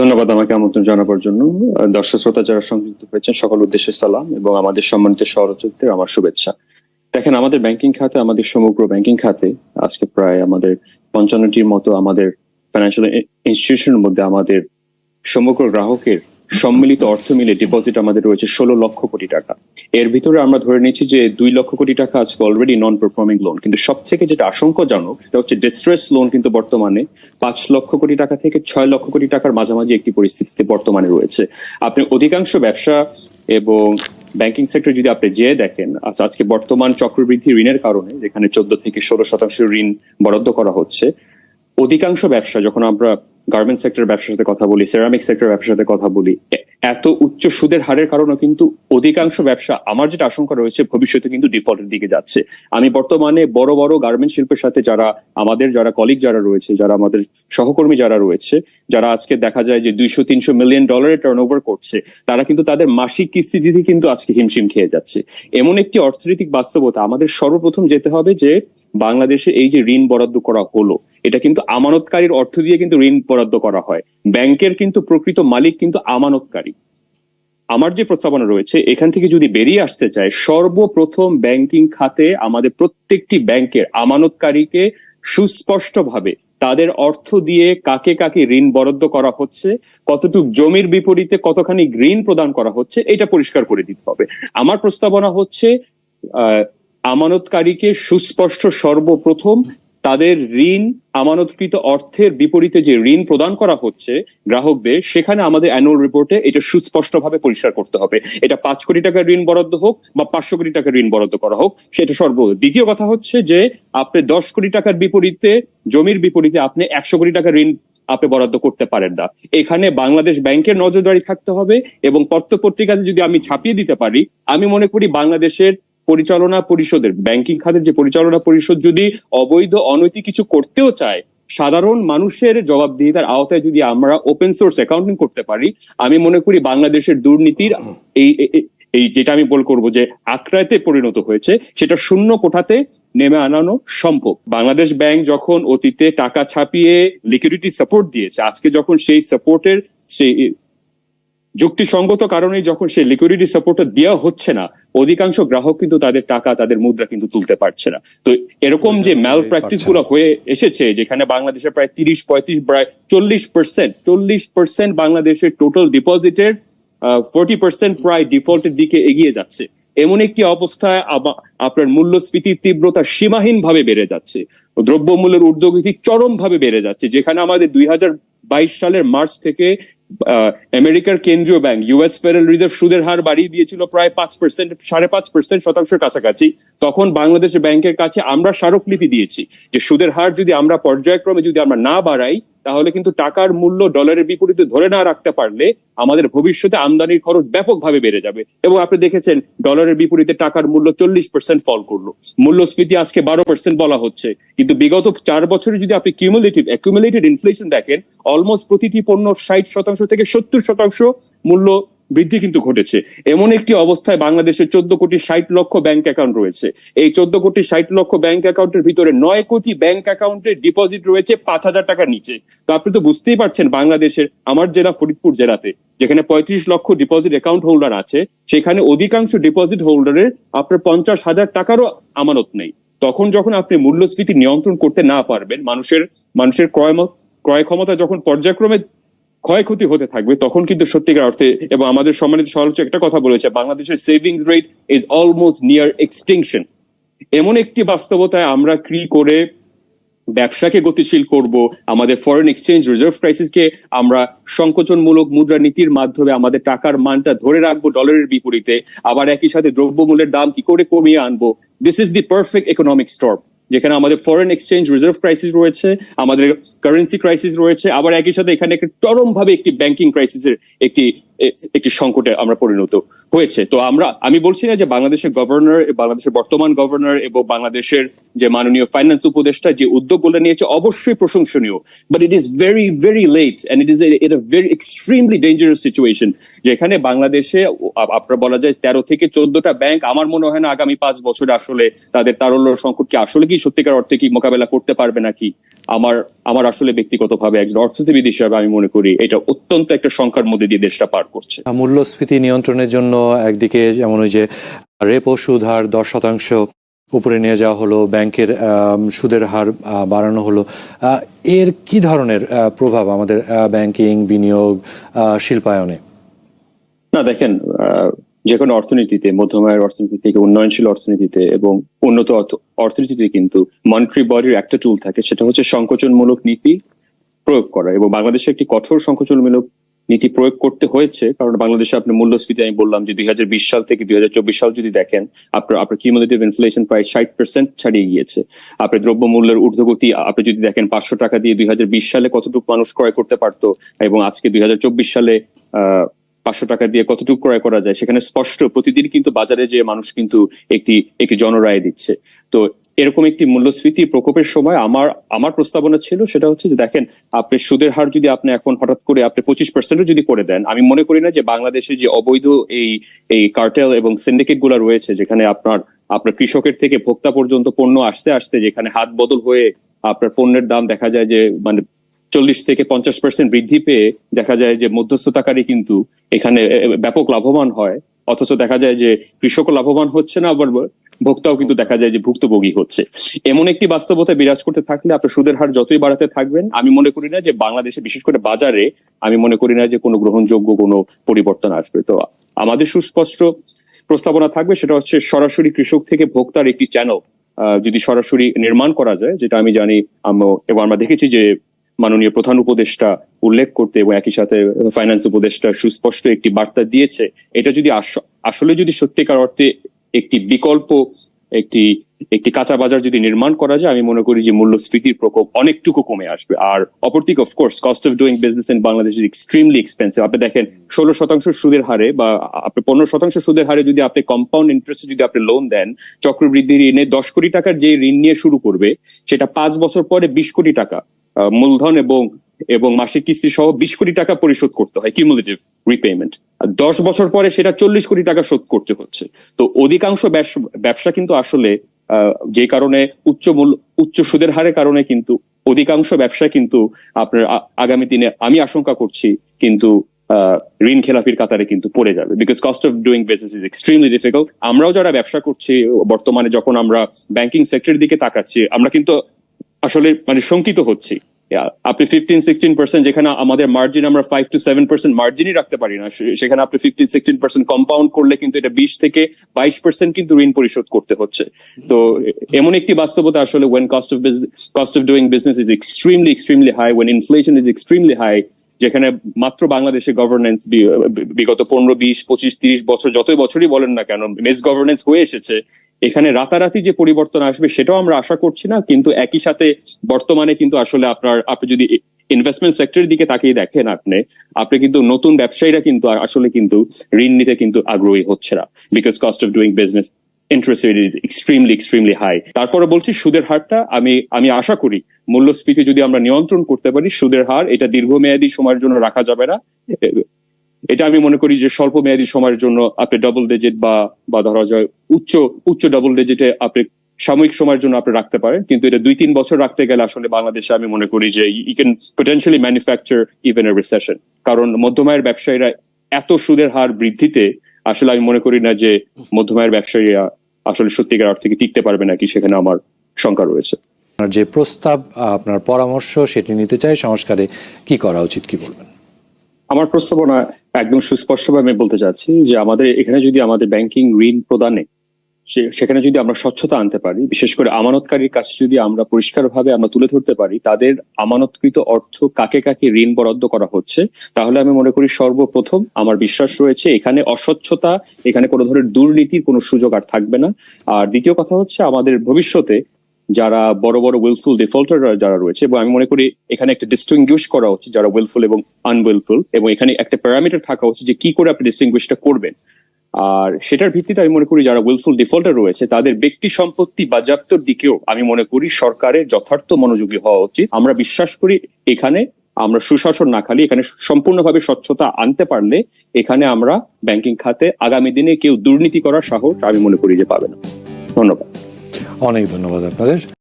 ধন্যবাদ আমাকে আমন্ত্রণ জানাবার জন্য। দর্শক শ্রোতা যারা সংযুক্ত হয়েছেন, সকল উদ্দেশ্যে সালাম এবং আমাদের সম্মানিত সহযোগীদের আমার শুভেচ্ছা। দেখেন, আমাদের ব্যাংকিং খাতে, আমাদের সমগ্র ব্যাংকিং খাতে আজকে প্রায় আমাদের পঞ্চান্নটির মতো আমাদের ফাইন্যান্সিয়াল ইনস্টিটিউশনের মধ্যে আমাদের সমগ্র গ্রাহকের সম্মিলিত অর্থ মিলে ডিপোজিট আমাদের রয়েছে ষোলো লক্ষ কোটি টাকা। এর ভিতরে আমরা ধরে নিচ্ছি যে দুই লক্ষ কোটি টাকা আজকে অলরেডি নন পারফর্মিং লোন কিন্তু সবথেকে যেটা আশঙ্কাজনক, সেটা হচ্ছে ডিস্ট্রেস লোন কিন্তু বর্তমানে পাঁচ লক্ষ কোটি টাকা থেকে ছয় লক্ষ কোটি টাকার মাঝামাঝি একটি পরিস্থিতিতে বর্তমানে রয়েছে। আপনি অধিকাংশ ব্যবসা এবং ব্যাংকিং সেক্টর যদি আপনি যেয়ে দেখেন আজ আজকে বর্তমান চক্রবৃদ্ধি ঋণের কারণে, যেখানে চোদ্দ থেকে ষোলো শতাংশ ঋণ বরাদ্দ করা হচ্ছে, অধিকাংশ ব্যবসা যখন আমরা গার্মেন্ট সেক্টর ব্যবসার সাথে কথা বলি সেরামিক সেক্টর ব্যবসার সাথে কথা বলি এত উচ্চ সুদের হারের কারণে কিন্তু অধিকাংশ ব্যবসা, আমার যেটা আশঙ্কা রয়েছে, ভবিষ্যতে কিন্তু ডিফল্টের দিকে যাচ্ছে। আমি বর্তমানে বড় বড় গার্মেন্ট শিল্পের সাথে যারা, আমাদের যারা কলিগ যারা রয়েছে, যারা আমাদের সহকর্মী যারা রয়েছে, যারা আজকে দেখা যায় যে দুইশো, তিনশো মিলিয়ন ডলারের টার্ন করছে, তারা কিন্তু তাদের মাসিক কিস্তি দিতে কিন্তু আজকে হিমশিম খেয়ে যাচ্ছে। এমন একটি অর্থনৈতিক বাস্তবতা আমাদের সর্বপ্রথম যেতে হবে যে, বাংলাদেশে এই যে ঋণ বরাদ্দ করা হলো এটা কিন্তু আমানতকারীর অর্থ দিয়ে কিন্তু ঋণ বরাদ্দ করা হয়। ব্যাংকের কিন্তু প্রকৃত মালিক কিন্তু আমানতকারী। আমার যে প্রস্তাবনা রয়েছে, এখান থেকে যদি বেরিয়ে আসতে চায় সর্বপ্রথম ব্যাংকিং খাতে আমাদের প্রত্যেকটি ব্যাংকের আমানতকারীকে সুস্পষ্টভাবে তাদের অর্থ দিয়ে কাকে কাকে ঋণ বরাদ্দ করা হচ্ছে, কতটুক জমির বিপরীতে কতখানি ঋণ প্রদান করা হচ্ছে, এটা পরিষ্কার করে দিতে হবে। আমার প্রস্তাবনা হচ্ছে আমানতকারীকে সুস্পষ্ট সর্বপ্রথম তাদের ঋণ, আমানতকৃত অর্থের বিপরীতে যে ঋণ প্রদান করা হচ্ছে গ্রাহকদের, সেখানে আমাদের অ্যানুয়াল রিপোর্টে এটা সুস্পষ্টভাবে পরিষ্কার করতে হবে। এটা পাঁচ কোটি টাকার ঋণ বরাদ্দ হোক বা পাঁচশো কোটি টাকার ঋণ বরাদ্দ করা হোক, সেটা সর্ব দ্বিতীয় কথা হচ্ছে যে আপনি দশ কোটি টাকার বিপরীতে, জমির বিপরীতে আপনি একশো কোটি টাকার ঋণ আপনি বরাদ্দ করতে পারেন না। এখানে বাংলাদেশ ব্যাংকের নজরদারি থাকতে হবে এবং পত্র পত্রিকাতে যদি আমি ছাপিয়ে দিতে পারি, আমি মনে করি বাংলাদেশের পরিচালনা পরিষদের ব্যাংকিং খাতের যে পরিচালনা পরিষদ যদি অবৈধ, অনৈতিক কিছু করতেও চায়, সাধারণ মানুষের জবাবদিহিতার আওতায় যদি আমরা ওপেন সোর্স অ্যাকাউন্টিং করতে পারি, আমি মনে করি বাংলাদেশের দুর্নীতির এই, এই- যেটা আমি বল করব যে আক্রায়তে পরিণত হয়েছে, সেটা শূন্য কোঠাতে নেমে আনানো সম্ভব। বাংলাদেশ ব্যাংক যখন অতীতে টাকা ছাপিয়ে লিকুইডিটি সাপোর্ট দিয়েছে, আজকে যখন সেই সাপোর্টের সেই যুক্তিসঙ্গত কারণে যখন সে লিকুইডিটি সাপোর্টটা দেওয়া হচ্ছে না অধিকাংশ গ্রাহক কিন্তু তাদের টাকা তাদের মুদ্রা কিন্তু তুলতে পারছে না। তো এরকম যে ম্যাল প্র্যাকটিসগুলো হয়ে এসেছে যেখানে বাংলাদেশের প্রায় তিরিশ পঁয়ত্রিশ প্রায় চল্লিশ পার্সেন্ট চল্লিশ পার্সেন্ট বাংলাদেশের টোটাল ডিপোজিটের ফোর্টি পার্সেন্ট প্রায় ডিফল্টের দিকে এগিয়ে যাচ্ছে। এমন একটি অবস্থায় আপনার মূল্যস্ফীতির তীব্রতা সীমাহীন ভাবে বেড়ে যাচ্ছে। দ্রব্যমূল্যের ঊর্ধ্বগতি চরম ভাবে বেড়ে যাচ্ছে যেখানে আমাদের দুই হাজার বাইশ সালের মার্চ থেকে আমেরিকার কেন্দ্রীয় ব্যাংক ইউএস ফেডারেল রিজার্ভ সুদের হার বাড়িয়ে দিয়েছিল প্রায় পাঁচ পার্সেন্ট সাড়ে পাঁচ পার্সেন্ট শতাংশের কাছাকাছি। তখন বাংলাদেশের ব্যাংকের কাছে আমরা স্মারকলিপি দিয়েছি যে সুদের হার যদি আমরা পর্যায়ক্রমে যদি আমরা না বাড়াই তাহলে কিন্তু টাকার মূল্য ডলারের বিপরীতে ধরে না রাখতে পারলে আমাদের ভবিষ্যতে আমদানির খরচ ব্যাপকভাবে বেড়ে যাবে। এবং আপনি দেখেছেন ডলারের বিপরীতে টাকার মূল্য চল্লিশ পার্সেন্ট ফল করল। মূল্যস্ফীতি আজকে বারো পার্সেন্ট বলা হচ্ছে। কিন্তু বিগত চার বছরে যদি আপনি কিউমুলেটিভ অ্যাকুমুলেটেড ইনফ্লেশন দেখেন অলমোস্ট প্রতিটি পণ্য ষাট শতাংশ থেকে সত্তর শতাংশ মূল্য বৃদ্ধি কিন্তু ঘটেছে। এমন একটি অবস্থায় বাংলাদেশে চোদ্দ কোটি ষাট লক্ষ ব্যাংক অ্যাকাউন্ট রয়েছে। এই চোদ্দ কোটি ষাট লক্ষ ব্যাংক অ্যাকাউন্টের ভিতরে নয় কোটি ব্যাংক অ্যাকাউন্টের ডিপোজিট রয়েছে পাঁচ হাজার টাকার নিচে। তো আপনি তো বুঝতেই পারছেন বাংলাদেশের, আমার জেলা ফরিদপুর জেলাতে, যেখানে পঁয়ত্রিশ লক্ষ ডিপোজিট অ্যাকাউন্ট হোল্ডার আছে, সেখানে অধিকাংশ ডিপোজিট হোল্ডারের আপনার পঞ্চাশ হাজার টাকারও আমানত নেই। তখন যখন আপনি মূল্যস্ফীতি নিয়ন্ত্রণ করতে না পারবেন, মানুষের মানুষের ক্রয় ক্রয় ক্ষমতা যখন পর্যায়ক্রমে ক্ষয়ক্ষতি হতে থাকবে, তখন কিন্তু সত্যিকার অর্থে এবং আমাদের সম্মানিত সমালোচক একটা কথা বলেছে, বাংলাদেশের saving rate is almost near extinction এমন একটি বাস্তবতায় আমরা কি করে ব্যবসাকে গতিশীল করব, আমাদের ফরেন এক্সচেঞ্জ রিজার্ভ ক্রাইসিসকে আমরা সংকোচনমূলক মুদ্রা নীতির মাধ্যমে আমাদের টাকার মানটা ধরে রাখব ডলারের বিপরীতে, আবার একই সাথে দ্রব্যমূল্যের দাম কি করে কমিয়ে আনব? This is the perfect economic storm যেখানে আমাদের ফরেন এক্সচেঞ্জ রিজার্ভ ক্রাইসিস রয়েছে, আমাদের কারেন্সি ক্রাইসিস রয়েছে। আবার একই সাথে এখানে একটা চরম ভাবে একটি ব্যাংকিং ক্রাইসিসের একটি একটি সংকটে আমরা পরিণত হয়েছে। তো আমরা, আমি বলছি না যে বাংলাদেশের গভর্নর বাংলাদেশের বর্তমান গভর্নর এবং বাংলাদেশের যে মাননীয় ফাইন্যান্স উপদেষ্টা যে উদ্যোগগুলো নিয়েছে অবশ্যই প্রশংসনীয়। But it is very very late and it is it a very extremely dangerous situation যেখানে বাংলাদেশে আপনার বলা যায় তেরো থেকে চোদ্দটা ব্যাংক আমার মনে হয় না আগামী পাঁচ বছরে আসলে তাদের তারল্য সংকটকে আসলে কি সত্যিকার অর্থে কি মোকাবেলা করতে পারবে নাকি? আমার আমার আসলে ব্যক্তিগতভাবে একজন অর্থনীতিবিদ হিসাবে আমি মনে করি এটা অত্যন্ত একটা সংখ্যার মধ্যে দিয়ে দেশটা পার করছে। মূল্যস্ফীতি নিয়ন্ত্রণের জন্য একদিকে যেমন ওই যে রেপো সুদ হার দশ শতাংশ উপরে নিয়ে যাওয়া হলো ব্যাংকের সুদের হার বাড়ানো হলো এর কি ধরনের প্রভাব আমাদের ব্যাংকিং বিনিয়োগ শিল্পায়নে? না দেখেন আহ, যে কোনো অর্থনীতিতে মধ্যমায়ের অর্থনীতি থেকে উন্নয়নশীল অর্থনীতিতে এবং উন্নত অর্থনীতিতে কিন্তু মনিটারি বডির একটা টুল থাকে, সেটা হচ্ছে সংকোচনমূলক নীতি প্রয়োগ করা। এবং বাংলাদেশে একটি কঠোর সংকোচনমূলক নীতি প্রয়োগ করতে হয়েছে, কারণ বাংলাদেশে আপনি মূল্যস্ফীতি, আমি বললাম যে দুই হাজার বিশ সাল থেকে দুই হাজার চব্বিশ সাল যদি দেখেন, আপনার আপনার কিউমুলেটিভ ইনফ্লেশন প্রায় ষাট পার্সেন্ট ছাড়িয়ে গিয়েছে। আপনার দ্রব্য মূল্যের ঊর্ধ্বগতি, আপনি যদি দেখেন পাঁচশো টাকা দিয়ে দুই হাজার বিশ সালে কতটুকু মানুষ ক্রয় করতে পারতো, এবং আজকে দুই হাজার চব্বিশ সালে পাঁচশো টাকা দিয়ে কতটুকু ক্রয় করা যায় সেখানে স্পষ্ট প্রতিদিন কিন্তু বাজারে যে মানুষ কিন্তু একটি একটি জনরায় দিচ্ছে। তো এরকম একটি মূল্যস্ফীতি প্রকোপের সময় আমার আমার প্রস্তাবনা ছিল সেটা হচ্ছে যে দেখেন, আপনি সুদের হার যদি আপনি এখন হঠাৎ করে আপনি পঁচিশ পার্সেন্টও যদি করে দেন, আমি মনে করি না যে বাংলাদেশে যে অবৈধ এই এই কার্টেল এবং সিন্ডিকেটগুলো রয়েছে যেখানে আপনার আপনার কৃষকের থেকে ভোক্তা পর্যন্ত পণ্য আসতে আসতে যেখানে হাত বদল হয়ে আপনার পণ্যের দাম দেখা যায় যে মানে চল্লিশ থেকে পঞ্চাশ পার্সেন্ট বৃদ্ধি পেয়ে দেখা যায় যে মধ্যস্থতাকারী কিন্তু এখানে ব্যাপক লাভবান হয়। অথচ দেখা যায় যে কৃষক লাভবান হচ্ছে না, আবার ভোক্তাও কিন্তু দেখা যায় যে ভুক্তভোগী হচ্ছে। এমন একটি বাস্তবতা বিরাজ করতে থাকলে আপনার সুদের হার যতই বাড়াতে থাকবেন, আমি মনে করি না যে বাংলাদেশে বিশেষ করে বাজারে আমি মনে করি না যে কোনো গ্রহণযোগ্য কোনো পরিবর্তন আসবে। তো আমাদের সুস্পষ্ট প্রস্তাবনা থাকবে সেটা হচ্ছে সরাসরি কৃষক থেকে ভোক্তার একটি চ্যানেল যদি সরাসরি নির্মাণ করা যায়, যেটা আমি জানি আমরা দেখেছি যে মাননীয় প্রধান উপদেষ্টা উল্লেখ করতে এবং একই সাথে ফাইন্যান্স উপদেষ্টা সুস্পষ্ট একটি বার্তা দিয়েছে। এটা যদি আসলে যদি সত্যিকার অর্থে একটি বিকল্প, একটি একটি কাঁচা বাজার যদি নির্মাণ করা যায়, আমি মনে করি যে মূল্যস্ফীতির প্রকোপ অনেকটুকু কমে আসবে। আর অপরদিকে of course cost of doing business in Bangladesh is extremely expensive আপনি দেখেন, ষোলো শতাংশ সুদের হারে বা আপনি পনেরো শতাংশ সুদের হারে যদি আপনি কম্পাউন্ড ইন্টারেস্ট যদি আপনি লোন দেন চক্রবৃদ্ধি ঋণে দশ কোটি টাকার যে ঋণ নিয়ে শুরু করবে, সেটা পাঁচ বছর পরে বিশ কোটি টাকা। মূলধন এবং এবং মাসিক কিস্তি সহ বিশ কোটি টাকা পরিশোধ করতে হয় কিউমুলেটিভ রিপেমেন্ট দশ বছর পরে সেটা চল্লিশ কোটি টাকা শোধ করতে হচ্ছে। তো অধিকাংশ ব্যবস- কিন্তু আসলে যে কারণে উচ্চ মূল্য উচ্চ সুদের হারের কারণে কিন্তু অধিকাংশ ব্যবসা কিন্তু আপনার আগামী দিনে আমি আশঙ্কা করছি কিন্তু ঋণ খেলাপির কাতারে কিন্তু পড়ে যাবে। Because cost of doing business is extremely difficult আমরাও যারা ব্যবসা করছি, বর্তমানে যখন আমরা ব্যাংকিং সেক্টরের দিকে তাকাচ্ছি, আমরা কিন্তু আসলে মানে শঙ্কিত হচ্ছি। আপনি ফিফটিন সিক্সটিন পার্সেন্ট যেখানে আমাদের মার্জিন আমরা ফাইভ টু সেভেন পার্সেন্ট মার্জিনই রাখতে পারি না। সেখানে আপনি ফিফটিন সিক্সটিন পার্সেন্ট কম্পাউন্ড করলে কিন্তু এটা বিশ থেকে বাইশ পার্সেন্ট কিন্তু ঋণ পরিশোধ করতে হচ্ছে। তো এমন একটি বাস্তবতা আসলে when cost of cost of doing business is extremely extremely high when inflation is extremely high যেখানে মাত্র বাংলাদেশে গভর্নেন্স বিগত পনেরো, বিশ, পঁচিশ, তিরিশ বছর, যতই বছরই বলেন না কেন মিস গভর্নেন্স হয়ে এসেছে এখানে রাতারাতি যে পরিবর্তন আসবে সেটাও আমরা আশা করছি না, কিন্তু একই সাথে বর্তমানে কিন্তু আসলে আপনার, আপনি যদি ইনভেস্টমেন্ট সেক্টরের দিকে তাকিয়ে দেখেন আপনি আপনি কিন্তু নতুন ব্যবসায়ীরা কিন্তু আসলে কিন্তু ঋণ নিতে কিন্তু আগ্রহী হচ্ছে না because cost of doing business interest rate is extremely extremely high তারপরে বলছি সুদের হারটা আমি আমি আশা করি, মূল্যস্ফীতি যদি আমরা নিয়ন্ত্রণ করতে পারি, সুদের হার এটা দীর্ঘমেয়াদী সময়ের জন্য রাখা যাবে না এটা আমি মনে করি যে স্বল্প মেয়াদী সময়ের জন্য আপনি ডাবল ডিজিট বা বা ধরা যায় উচ্চ উচ্চ ডাবল ডিজিটে আপনি সাময়িক সময়ের জন্য আপনি রাখতে পারেন। কিন্তু এটা দুই তিন বছর রাখতে গেলে আসলে বাংলাদেশে আমি মনে করি যে you can potentially manufacture even a recession কারণ মধ্যমায়ের ব্যবসায়ীরা এত সুদের হার বৃদ্ধিতে আসলে আমি মনে করি না যে মধ্যমায়ের ব্যবসায়ীরা আসলে সত্যিকার অর্থে টিকতে পারবে নাকি সেখানে আমার শঙ্কা রয়েছে। আপনার যে প্রস্তাব আপনার পরামর্শ সেটি নিতে চাই। সংস্কারে কি করা উচিত কি বলবেন? আমার প্রস্তাবনা একদম সুস্পষ্টভাবে আমি বলতে চাচ্ছি যে আমাদের এখানে যদি আমাদের ব্যাংকিং ঋণ প্রদানে সেখানে যদি আমরা স্বচ্ছতা আনতে পারি, বিশেষ করে আমানতকারীর কাছে যদি আমরা পরিষ্কারভাবে আমরা তুলে ধরতে পারি, তাদের আমানতকৃত অর্থ কাকে কাকে ঋণ বরাদ্দ করা হচ্ছে, তাহলে আমি মনে করি সর্বপ্রথম আমার বিশ্বাস রয়েছে এখানে অস্বচ্ছতা, এখানে কোনো ধরনের দুর্নীতির কোনো সুযোগ আর থাকবে না। আর দ্বিতীয় কথা হচ্ছে আমাদের ভবিষ্যতে যারা বড় বড় উইলফুল ডিফল্টার যারা রয়েছে, এবং আমি মনে করি এখানে একটা ডিস্টিংগুইশ করা উচিত যারা উইলফুল এবং আনউইলফুল এবং এখানে একটা প্যারামিটার থাকা উচিত যে কি করে আপনি ডিস্টিংগুইশটা করবেন। আর সেটার ভিত্তিতে আমি মনে করি যারা উইলফুল ডিফল্টার রয়েছে, তাদের ব্যক্তি সম্পত্তি বাজেয়াপ্তর দিকেও আমি মনে করি সরকারের যথার্থ মনোযোগী হওয়া উচিত। আমরা বিশ্বাস করি এখানে আমরা সুশাসন না খালি, এখানে সম্পূর্ণভাবে স্বচ্ছতা আনতে পারলে এখানে আমরা ব্যাংকিং খাতে আগামী দিনে কেউ দুর্নীতি করার সাহস আমি মনে করি যে পাবে না। ধন্যবাদ। অনেক ধন্যবাদ আপনাদের।